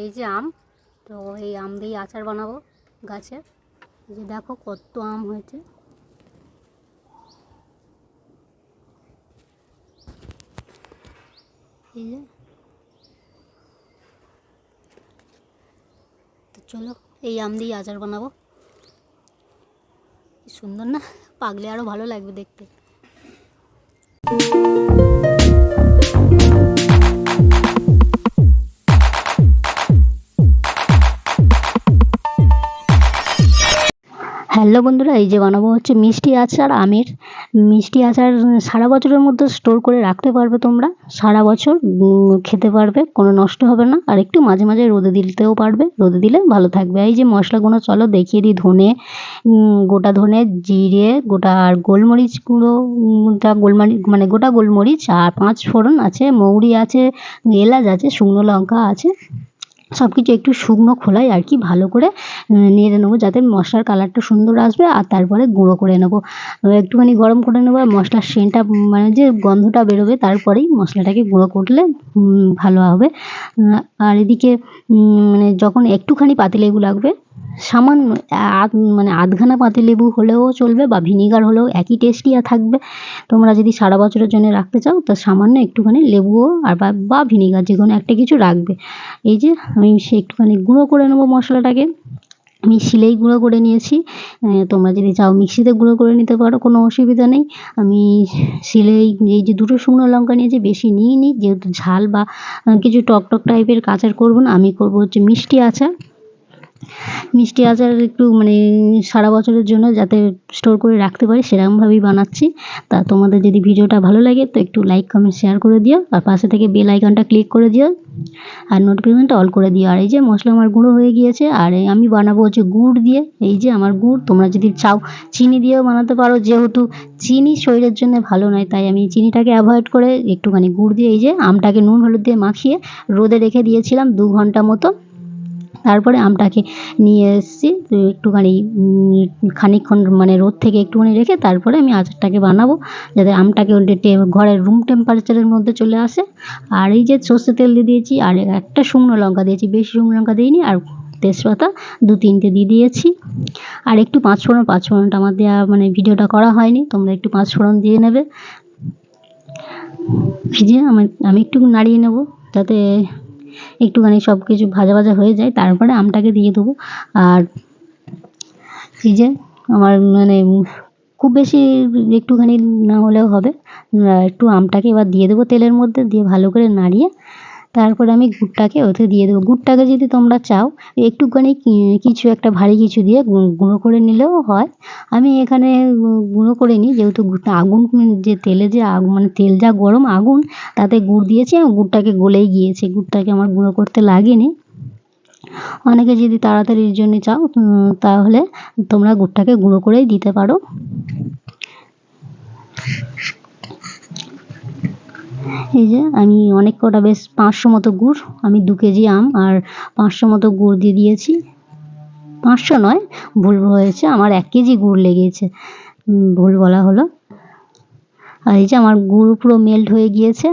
এই যে আম, তো এই আম দিয়ে আচার বানাবো গাছে। যে দেখো কত আম হয়েছে। এই যে। তো চলো এই আম দিয়ে আচার বানাবো। সুন্দর না? পাগলে আরও ভালো লাগবে দেখতে। হ্যালো বন্ধুরা এই যে বানাবো হচ্ছে মিষ্টি আচার আমের মিষ্টি আচার সারা বছরের মধ্যে স্টোর করে রাখতে পারবে তোমরা। সারা বছর খেতে পারবে কোনো নষ্ট হবে না। আর একটু মাঝে মাঝে রোদে দিতেও পারবে রোদে দিলে ভালো থাকবে। এই যে মশলাগুলো চলো দেখিয়ে দিই ধনে গোটা ধনে জিরে গোটা আর গোলমরিচ গুঁড়ো উম, টা গোলমরিচ মানে গোটা গোলমরিচ আর পাঁচ ফোড়ন আছে মৌরি আছে এলাচ আছে শুকনো লঙ্কা আছে। সব কিছু একটু শুকনো খোলায় আর কি ভালো করে নেড়ে নেব যাতে মশলার কালারটা সুন্দর আসবে আর তারপরে গুঁড়ো করে নেব। একটুখানি গরম করে নেব আর মশলার সেন্টটা মানে যে গন্ধটা বেরোবে তারপরেই মশলাটাকে গুঁড়ো করলে ভালো হবে। আর এদিকে মানে যখন একটুখানি পাতিলেবু লাগবে সামান্য, আধ মানে আধখানা পাতিলেবু হলেও চলবে বা ভিনিগার হলেও একই টেস্টই থাকবে। তোমরা যদি সারা বছরের জন্য রাখতে চাও, তো সামান্য একটুখানি লেবুও আর বা ভিনিগার যে কোনো একটা কিছু রাখবে। এই যে, আমি সে একটুখানি গুঁড়ো করে নেব মশলাটাকে। আমি শিলেই গুঁড়ো করে নিয়েছি। তোমরা যদি চাও মিক্সিতে গুঁড়ো করে নিতে পারো, কোনো অসুবিধা নেই। আমি শিলেই, এই যে দুটো শুকনো লঙ্কা নিয়েছি, বেশি নিইনি। যেহেতু ঝাল বা কিছু টক টক টাইপের আচার করব না, আমি করব হচ্ছে মিষ্টি আচার। মিষ্টি আচার একটু মানে সারা বছরের জন্য যাতে স্টোর করে রাখতে পারি, সেরকমভাবেই বানাচ্ছি। তা তোমাদের যদি ভিডিওটা ভালো লাগে, তো একটু লাইক কমেন্ট শেয়ার করে দিও। আর পাশে থেকে বেল আইকনটা ক্লিক করে দিও। আর নোটিফিকেশনটা অল করে দিও। আর এই যে মশলা আমার গুঁড়ো হয়ে গিয়েছে, আর আমি বানাবো হচ্ছে গুড় দিয়ে। এই যে আমার গুড়, তোমরা যদি চাও চিনি দিয়েও বানাতে পারো। যেহেতু চিনি শরীরের জন্য ভালো নয়, তাই আমি চিনিটাকে অ্যাভয়েড করে একটুখানি গুড় দিয়ে এই যে আমটাকে নুন, হলুদ দিয়ে মাখিয়ে রোদে রেখে দিয়েছিলাম দু ঘণ্টা মতো। তারপরে আমটাকে নিয়ে এসেছি একটুখানি খানিকক্ষণ মানে রোদ থেকে একটুখানি রেখে তারপরে আমি আচারটাকে বানাবো, যাতে আমটাকে ঘরের রুম টেম্পারেচারের মধ্যে চলে আসে। আর এই যে সর্ষে তেল দিয়ে দিয়েছি, আর একটা শুকনো লঙ্কা দিয়েছি, বেশি শুকনো লঙ্কা দিইনি, আর তেজপাতা দু তিনটে দিয়ে দিয়েছি। আর একটু পাঁচ ফোড়ন পাঁচ ফোড়নটা আমার দেওয়া মানে ভিডিওটা করা হয়নি, তোমরা একটু পাঁচ ফোড়ন দিয়ে নেবে। এই যে আমি আমি একটু নাড়িয়ে নেব, যাতে একটুখানি সব কিছু ভাজা ভাজা হয়ে যায়, তারপরে আমটাকে দিয়ে দেবো। আর এই যে আমার মানে খুব বেশি একটুখানি না হলেও হবে একটু আমটাকে এবার দিয়ে দেবো তেলের মধ্যে, দিয়ে ভালো করে নাড়িয়ে তারপরে আমি গুড়টাকে ওতে দিয়ে দেবো। গুড়টাকে যদি তোমরা চাও, একটুখানি কিছু একটা ভারী কিছু দিয়ে গুঁড়ো করে নিলেও হয়। আমি এখানে গুঁড়ো করে নিই, যেহেতু আগুন, যে তেলে যে আগুন মানে তেল যা গরম আগুন, তাতে গুড় দিয়েছি, এবং গুড়টাকে গলেই গিয়েছে। গুড়টাকে আমার গুঁড়ো করতে লাগেনি। অনেকে যদি তাড়াতাড়ির জন্য চাও তাহলে তোমরা গুড়টাকে গুঁড়ো করেই দিতে পারো। এই যে, আমি অনেক কটা বেশ পাঁচশো মতো গুড়, আমি দু কেজি আম আর পাঁচশো মতো গুড় দিয়ে দিয়েছি। পাঁচশো নয়, ভুল হয়েছে, আমার এক কেজি গুড় লেগেছে ভুল বলা হলো। আর এই যে, আমার গুড় পুরো মেল্ট হয়ে গিয়েছে।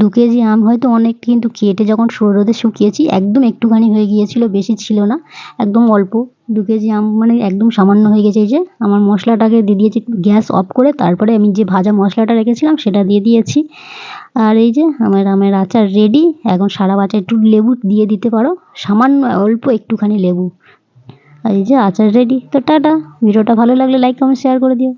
দু কেজি আম হয়তো অনেক, কিন্তু কেটে যখন রোদে শুকিয়েছি, একদম একটুখানি হয়ে গিয়েছিল, বেশি ছিল না। একদম অল্প, দু কেজি আম মানে একদম সামান্য হয়ে গেছে এই যে, আমার মশলাটাকে দিয়ে দিয়েছি, গ্যাস অফ করে তারপরে আমি যে ভাজা মশলাটা রেখেছিলাম, সেটা দিয়ে দিয়েছি। আর এই যে আমার আমের আচার রেডি এখন সারা বাচ্চা একটু লেবু দিয়ে দিতে পারো, সামান্য অল্প একটুখানি লেবু। আর এই যে আচার রেডি তো টাটা, ভিডিওটা ভালো লাগলে লাইক কমেন্ট শেয়ার করে দিও।